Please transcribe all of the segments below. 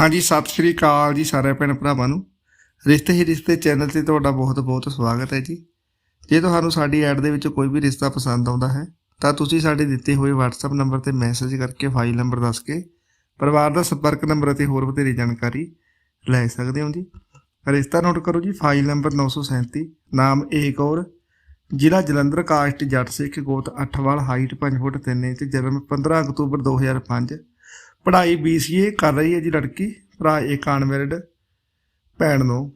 ਹਾਂਜੀ, ਸਤਿ ਸ਼੍ਰੀ ਅਕਾਲ ਜੀ ਸਾਰੇ ਭੈਣ ਭਰਾਵਾਂ ਨੂੰ। ਰਿਸ਼ਤੇ ਹੀ ਰਿਸ਼ਤੇ, ਚੈਨਲ ਤੇ ਤੁਹਾਡਾ ਬਹੁਤ ਬਹੁਤ ਸਵਾਗਤ ਹੈ ਜੀ। ਜੇ ਤੁਹਾਨੂੰ ਸਾਡੀ ਐਡ ਦੇ ਵਿੱਚ ਕੋਈ ਵੀ ਰਿਸ਼ਤਾ ਪਸੰਦ ਆਉਂਦਾ ਹੈ, ਤਾਂ ਤੁਸੀਂ ਸਾਡੇ ਦਿੱਤੇ ਹੋਏ WhatsApp ਨੰਬਰ ਤੇ ਮੈਸੇਜ ਕਰਕੇ ਫਾਈਲ ਨੰਬਰ ਦੱਸ ਕੇ ਪਰਿਵਾਰ ਦਾ ਸੰਪਰਕ ਨੰਬਰ ਅਤੇ ਹੋਰ ਵਧੇਰੇ ਜਾਣਕਾਰੀ ਲੈ ਸਕਦੇ ਹੋ ਜੀ। ਰਿਸ਼ਤਾ ਨੋਟ ਕਰੋ ਜੀ, ਫਾਈਲ ਨੰਬਰ 937 ਨਾਮ ਏਕ ਔਰ ਜ਼ਿਲ੍ਹਾ ਜਲੰਧਰ, ਕਾਸਟ ਜੱਟ ਸਿੱਖ ਗੋਤ ਅੱਠਵਾਲ ਹਾਈਟ 5 ਫੁੱਟ 3 ਇੰਚ, ਜਨਮ 15 ਅਕਤੂਬਰ 2005 ਪੜ੍ਹਾਈ BCA ਕਰ ਰਹੀ ਹੈ ਜੀ ਲੜਕੀ, ਭਰਾ ਇੱਕ ਅਨਮੈਰਿਡ ਭੈਣ ਨੂੰ।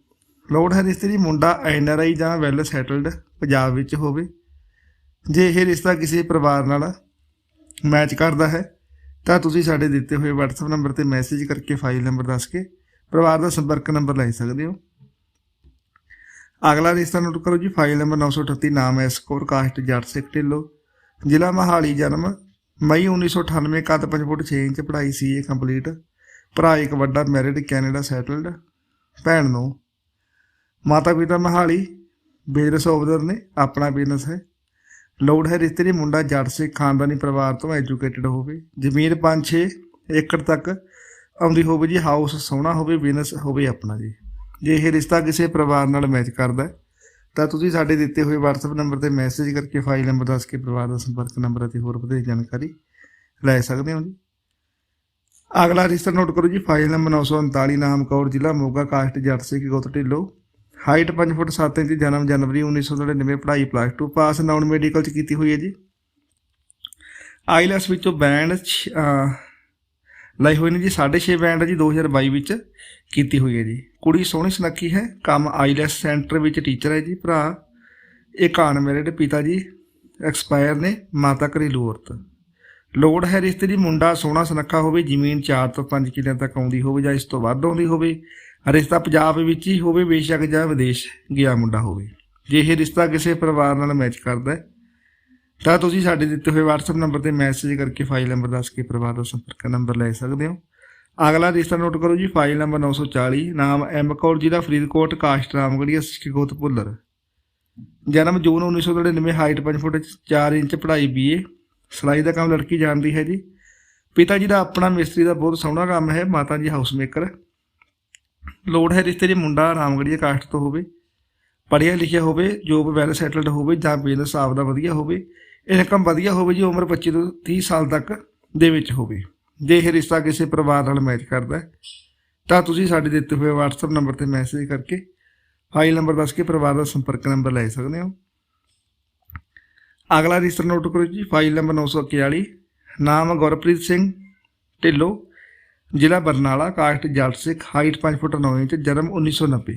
ਲੋੜ ਹੈ ਰਿਸ਼ਤੇ ਦੀ ਮੁੰਡਾ ਐਨਆਰਆਈ ਜਾਂ ਵੈਲ ਸੈਟਲਡ ਪੰਜਾਬ ਵਿੱਚ ਹੋਵੇ। ਜੇ ਇਹ ਰਿਸ਼ਤਾ ਕਿਸੇ ਪਰਿਵਾਰ ਨਾਲ ਮੈਚ ਕਰਦਾ ਹੈ, ਤਾਂ ਤੁਸੀਂ ਸਾਡੇ ਦਿੱਤੇ ਹੋਏ WhatsApp ਨੰਬਰ ਤੇ ਮੈਸੇਜ ਕਰਕੇ ਫਾਈਲ ਨੰਬਰ ਦੱਸ ਕੇ ਪਰਿਵਾਰ ਦਾ ਸੰਪਰਕ ਨੰਬਰ ਲੈ ਸਕਦੇ ਹੋ। ਅਗਲਾ ਰਿਸ਼ਤਾ ਨੋਟ ਕਰੋ ਜੀ ਫਾਈਲ ਨੰਬਰ 938 ਨਾਮ ਐਸ ਕੋਰ ਕਾਸਟ ਜੱਟ ਸਿੱਖ ਢਿੱਲੋਂ। ਜ਼ਿਲ੍ਹਾ ਮਹਾਲੀ ਜਨਮ ਮਈ 1998 ਕੱਦ 5 ਫੁੱਟ 6 ਇੰਚ ਪੜ੍ਹਾਈ ਸੀਏ ਕੰਪਲੀਟ ਭਰਾ ਇੱਕ ਵੱਡਾ ਮੈਰਿਡ ਕੈਨੇਡਾ ਸੈਟਲਡ ਭੈਣ ਨੂੰ। ਮਾਤਾ ਪਿਤਾ ਮਹਾਲੀ। ਬਿਜ਼ਨਸ ਓਵਰ ਨੇ ਆਪਣਾ ਬਿਜ਼ਨਸ ਹੈ। ਲੋੜ ਹੈ ਰਿਸ਼ਤੇ ਦੀ ਮੁੰਡਾ ਜੱਟ ਸਿੱਖ ਖਾਨਦਾਨੀ ਪਰਿਵਾਰ ਤੋਂ ਐਜੂਕੇਟਡ ਹੋਵੇ। ਜ਼ਮੀਨ 5-6 ਏਕੜ ਤੱਕ ਆਉਂਦੀ ਹੋਵੇ ਜੀ। ਹਾਊਸ ਸੋਹਣਾ ਹੋਵੇ ਬਿਜ਼ਨਸ ਹੋਵੇ ਆਪਣਾ ਜੀ। ਜੇ ਇਹ ਰਿਸ਼ਤਾ ਕਿਸੇ ਪਰਿਵਾਰ ਨਾਲ ਮੈਚ ਕਰਦਾ ਹੈ, ਤਾਂ ਤੁਸੀਂ ਸਾਡੇ ਦਿੱਤੇ ਹੋਏ WhatsApp ਨੰਬਰ ਤੇ ਮੈਸੇਜ ਕਰਕੇ ਫਾਈਲ ਨੰਬਰ ਦੱਸ ਕੇ ਪਰਿਵਾਰ ਦਾ ਸੰਪਰਕ ਨੰਬਰ ਅਤੇ ਹੋਰ ਵਧੇਰੇ ਜਾਣਕਾਰੀ ਲੈ ਸਕਦੇ ਹੋ ਜੀ। ਅਗਲਾ ਰਿਸ਼ਤਾ ਨੋਟ ਕਰੋ ਜੀ ਫਾਈਲ ਨੰਬਰ 939 ਨਾਮ ਕੌਰ ਜ਼ਿਲ੍ਹਾ ਮੋਗਾ, ਕਾਸਟ ਜੱਟ ਸਿੱਖ ਗੋਤ ਢਿੱਲੋਂ। ਹਾਈਟ 5 ਫੁੱਟ 7 ਇੰਚ, ਜਨਮ ਜਨਵਰੀ 1999 ਪੜ੍ਹਾਈ ਪਲੱਸ 2 ਪਾਸ ਨਾਨ ਮੈਡੀਕਲ ਚ ਕੀਤੀ ਹੋਈ ਹੈ ਜੀ। ਆਈਲੈਸ ਵਿੱਚੋਂ ਬੈਂਡ ਲਈ ਹੋਈ ਨੇ ਜੀ 6.5 ਬੈਂਡ ਜੀ 2022 ਵਿੱਚ ਕੀਤੀ ਹੋਈ ਹੈ ਜੀ। ਕੁੜੀ ਸੋਹਣੀ ਸੁਨੱਖੀ ਹੈ। ਕੰਮ ਆਈਲੈਸ ਸੈਂਟਰ ਵਿੱਚ ਟੀਚਰ ਹੈ ਜੀ ਭਰਾ। ਇੱਕ ਅਨਮੈਰਿਡ ਪਿਤਾ ਜੀ ਐਕਸਪਾਇਰ ਨੇ, ਮਾਤਾ ਘਰੇਲੂ ਔਰਤ ਲੋੜ ਹੈ ਰਿਸ਼ਤੇ ਦੀ, ਮੁੰਡਾ ਸੋਹਣਾ ਸੁਨੱਖਾ ਹੋਵੇ, ਜ਼ਮੀਨ 4 ਤੋਂ 5 ਕਿੱਲਿਆਂ ਤੱਕ ਆਉਂਦੀ ਹੋਵੇ ਜਾਂ ਇਸ ਤੋਂ ਵੱਧ ਆਉਂਦੀ ਹੋਵੇ। ਰਿਸ਼ਤਾ ਪੰਜਾਬ ਵਿੱਚ ਹੀ ਹੋਵੇ, ਬੇਸ਼ੱਕ ਜਾਂ ਵਿਦੇਸ਼ ਗਿਆ ਮੁੰਡਾ ਹੋਵੇ। ਜੇ ਇਹ ਰਿਸ਼ਤਾ ਕਿਸੇ ਪਰਿਵਾਰ ਨਾਲ ਮੈਚ ਕਰਦਾ ਹੈ, ਤਾਂ ਤੁਸੀਂ ਸਾਡੇ ਦਿੱਤੇ ਹੋਏ WhatsApp ਨੰਬਰ ਤੇ ਮੈਸੇਜ ਕਰਕੇ ਫਾਈਲ ਨੰਬਰ ਦੱਸ ਕੇ ਪਰਿਵਾਰ ਦਾ ਸੰਪਰਕ ਨੰਬਰ ਲੈ ਸਕਦੇ ਹੋ। ਅਗਲਾ ਰਿਸ਼ਤਾ ਨੋਟ ਕਰੋ ਜੀ ਫਾਈਲ ਨੰਬਰ 940 ਨਾਮ ਐਮ ਕੌਰ ਜ਼ਿਲ੍ਹਾ ਫਰੀਦਕੋਟ, ਕਾਸਟ ਰਾਮਗੜੀਆ ਸਿੱਖਗੋਤ ਭੁੱਲਰ। ਜਨਮ ਜੂਨ 1999 ਹਾਈਟ 5 ਫੁੱਟ 4 ਇੰਚ, ਪੜ੍ਹਾਈ BA ਸਿਲਾਈ ਦਾ ਕੰਮ ਲੜਕੀ ਜਾਣਦੀ ਹੈ ਜੀ। ਪਿਤਾ ਜੀ ਦਾ ਆਪਣਾ ਮਿਸਤਰੀ ਦਾ ਬਹੁਤ ਸੋਹਣਾ ਕੰਮ ਹੈ, ਮਾਤਾ ਜੀ ਹਾਊਸ ਮੇਕਰ ਲੋੜ ਹੈ ਰਿਸ਼ਤੇ ਦੇ ਮੁੰਡਾ ਰਾਮਗੜੀਆ ਕਾਸਟ ਤੋਂ ਹੋਵੇ, ਪੜ੍ਹਿਆ ਲਿਖਿਆ ਹੋਵੇ ਜੋਬ ਵੈਲ ਸੈਟਲਡ ਹੋਵੇ, ਜਾਂ ਬਿਜ਼ਨਸ ਆਪਦਾ ਵਧੀਆ ਹੋਵੇ ਇਨਕਮ ਵਧੀਆ ਹੋਵੇ ਜੀ, ਉਮਰ 25 ਤੋਂ 30 ਸਾਲ ਤੱਕ ਦੇ ਵਿੱਚ ਹੋਵੇ। ਜੇ ਇਹ ਰਿਸ਼ਤਾ ਕਿਸੇ ਪਰਿਵਾਰ ਨਾਲ ਮੈਚ ਕਰਦਾ ਹੈ, ਤਾਂ ਤੁਸੀਂ ਸਾਡੇ ਦਿੱਤੇ ਹੋਏ WhatsApp ਨੰਬਰ ਤੇ ਮੈਸੇਜ ਕਰਕੇ ਫਾਈਲ ਨੰਬਰ ਦੱਸ ਕੇ ਪਰਿਵਾਰ ਦਾ ਸੰਪਰਕ ਨੰਬਰ ਲੈ ਸਕਦੇ ਹੋ। ਅਗਲਾ ਰਿਸ਼ਤਾ ਨੋਟ ਕਰੋ ਜੀ ਫਾਈਲ ਨੰਬਰ 941 ਨਾਮ ਗੁਰਪ੍ਰੀਤ ਸਿੰਘ ਢਿੱਲੋਂ ਜ਼ਿਲ੍ਹਾ ਬਰਨਾਲਾ ਕਾਸਟ ਜੱਟ ਸਿੱਖ ਹਾਈਟ 5 ਫੁੱਟ 9 ਇੰਚ ਜਨਮ 1990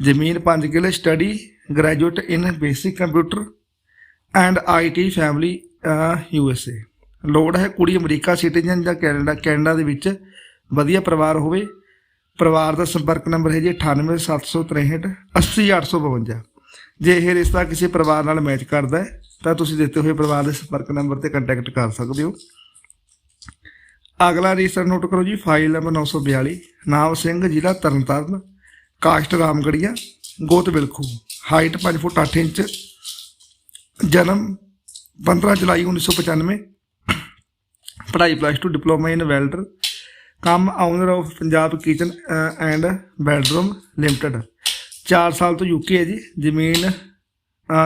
ਜ਼ਮੀਨ 5 ਕਿੱਲੇ study graduate in basic computer and IT family U S A ਲੋੜ ਹੈ ਕੁੜੀ ਅਮਰੀਕਾ ਸਿਟੀਜ਼ਨ ਜਾਂ ਕੈਨੇਡਾ ਕੈਨੇਡਾ ਦੇ ਵਿੱਚ ਵਧੀਆ ਪਰਿਵਾਰ ਹੋਵੇ। ਪਰਿਵਾਰ ਦਾ ਸੰਪਰਕ ਨੰਬਰ ਹੈ ਜੀ 98763 80852 ਜੇ ਇਹ ਰਿਸ਼ਤਾ ਕਿਸੇ ਪਰਿਵਾਰ ਨਾਲ ਮੈਚ ਕਰਦਾ ਹੈ, ਤਾਂ ਤੁਸੀਂ ਦਿੱਤੇ ਹੋਏ ਪਰਿਵਾਰ ਦੇ ਸੰਪਰਕ ਨੰਬਰ ਤੇ ਕੰਟੈਕਟ ਕਰ ਸਕਦੇ ਹੋ। ਅਗਲਾ ਰਿਸ਼ਤਾ ਨੋਟ ਕਰੋ ਜੀ ਫਾਈਲ ਨੰਬਰ 942 ਨਾਮ ਸਿੰਘ, ਜ਼ਿਲ੍ਹਾ ਤਰਨਤਾਰਨ, ਕਾਸਟ ਰਾਮਗੜੀਆ, ਗੋਤ ਬਿਲਖੂ। ਹਾਈਟ 5 ਫੁੱਟ 8 ਇੰਚ, ਜਨਮ 15 ਜੁਲਾਈ 1995 ਪੜ੍ਹਾਈ ਪਲੱਸ 2 ਡਿਪਲੋਮਾ ਇਨ ਵੈਲਡਰ ਕੰਮ owner of Punjab kitchen and bedroom limited 4 ਸਾਲ ਤੋਂ ਯੂਕੇ ਹੈ ਜੀ, ਜ਼ਮੀਨ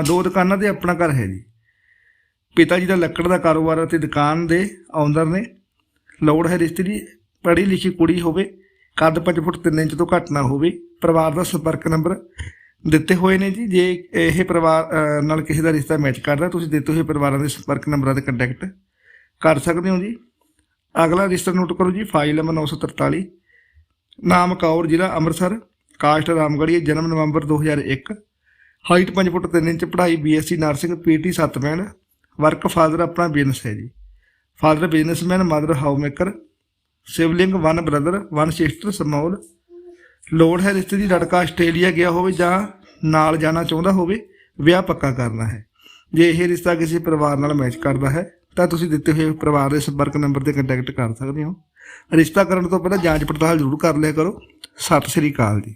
ਦੋ ਦੁਕਾਨਾਂ ਤੇ ਆਪਣਾ ਘਰ ਹੈ ਜੀ। ਪਿਤਾ ਜੀ ਦਾ ਲੱਕੜ ਦਾ ਕਾਰੋਬਾਰ ਅਤੇ ਦੁਕਾਨ ਦੇ ਆਉਂਦਰ ਨੇ। ਲੋੜ ਹੈ ਰਿਸ਼ਤੇ ਦੀ, ਪੜ੍ਹੀ ਲਿਖੀ ਕੁੜੀ ਹੋਵੇ, ਕੱਦ 5 ਫੁੱਟ 3 ਇੰਚ ਤੋਂ ਘੱਟ ਨਾ ਹੋਵੇ, ਪਰਿਵਾਰ ਦਾ ਸੰਪਰਕ ਨੰਬਰ ਦਿੱਤੇ ਹੋਏ ਨੇ ਜੀ। ਜੇ ਇਹ ਪਰਿਵਾਰ ਨਾਲ ਕਿਸੇ ਦਾ ਰਿਸ਼ਤਾ ਮੈਚ ਕਰਦਾ, ਤੁਸੀਂ ਦਿੱਤੇ ਹੋਏ ਪਰਿਵਾਰਾਂ ਦੇ ਸੰਪਰਕ ਨੰਬਰਾਂ ਤੇ ਕੰਟੈਕਟ ਕਰ ਸਕਦੇ ਹੋ ਜੀ। ਅਗਲਾ ਰਿਸ਼ਤਾ ਨੋਟ ਕਰੋ ਜੀ, ਫਾਈਲ ਨੰਬਰ 943 ਨਾਮ ਕੌਰ, ਜ਼ਿਲ੍ਹਾ ਅੰਮ੍ਰਿਤਸਰ। ਕਾਸਟ ਰਾਮਗੜ੍ਹੀ ਜਨਮ ਨਵੰਬਰ 2001 ਹਾਈਟ 5 ਫੁੱਟ 3 ਇੰਚ, ਪੜ੍ਹਾਈ BSc nursing PT 7 band work father ਆਪਣਾ ਬਿਜ਼ਨਸ ਹੈ ਜੀ। Father businessman, mother homemaker. Sibling, one brother, one sister, small. ਲੋੜ ਹੈ ਰਿਸ਼ਤੇ ਦੀ, ਲੜਕਾ ਆਸਟ੍ਰੇਲੀਆ ਗਿਆ ਹੋਵੇ ਜਾਂ ਨਾਲ ਜਾਣਾ ਚਾਹੁੰਦਾ ਹੋਵੇ, ਵਿਆਹ ਪੱਕਾ ਕਰਨਾ ਹੈ। ਜੇ ਇਹ ਰਿਸ਼ਤਾ ਕਿਸੇ ਪਰਿਵਾਰ ਨਾਲ ਮੈਚ ਕਰਦਾ ਹੈ ਤਾਂ ਤੁਸੀਂ ਦਿੱਤੇ ਹੋਏ ਪਰਿਵਾਰ ਦੇ ਸੰਪਰਕ ਨੰਬਰ ਤੇ ਕੰਟੈਕਟ ਕਰ ਸਕਦੇ ਹੋ। ਰਿਸ਼ਤਾ ਕਰਨ ਤੋਂ ਪਹਿਲਾਂ ਜਾਂਚ ਪੜਤਾਲ ਜ਼ਰੂਰ ਕਰ ਲਿਆ ਕਰੋ। ਸਤਿ ਸ੍ਰੀ ਅਕਾਲ ਜੀ।